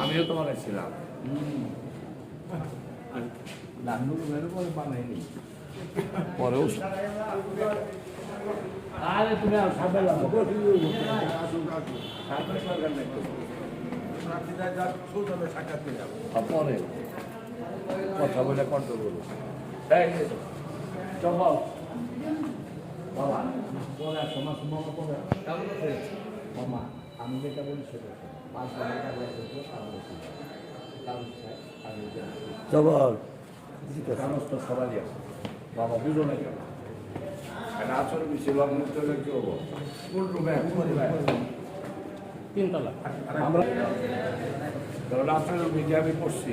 আমিও তোমার ছিলাম। পরেও আরে তুমি আর লাগো পরে কথা বলে কন্ট্রোল করব। তাই বাবা পরে সমাজ মামা পরে কেমন আছে মামা আমি যেটা বলি সেটা পাঁচ। জবর কাগজ সবারই আছে বাবা বুঝো না কেন আচরণ ছিল আপনার তো কি হব তিনতলা আমরা ধরুন মিডিয়া আমি পড়ছি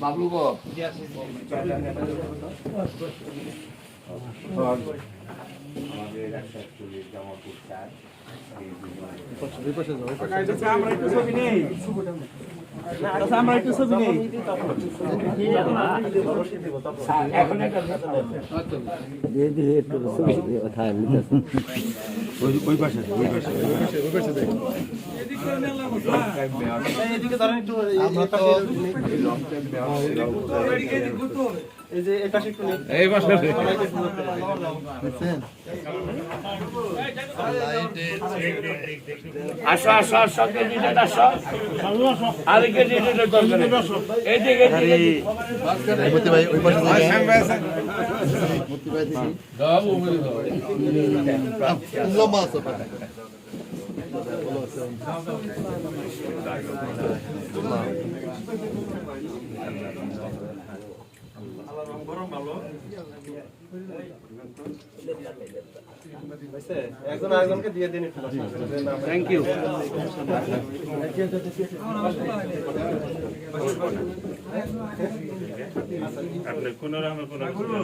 বাবলু গো আমাদের একশো একচল্লিশ জামাপুর চার আমরা একটু ছবি নেই। আমরা একটু ছবি নেই এখন একটা দিয়ে দিয়ে একটু ছবি দিয়ে কথা নিতেছে এদিকে ধরেন একটু আমরা তো এই যে এটা একটু নেই। এই পাশে আসো আসো আসো ক্যান্ডিডেট আসো। আরে ক্যান্ডিডেট দরকার এইদিকে এইদিকে ভাই ওই পাশে মতি ভাই দেখি লম্বা আছে একজন আরেকজনকে দিয়ে দিন থ্যাংক ইউ আপনার কোনো কোনো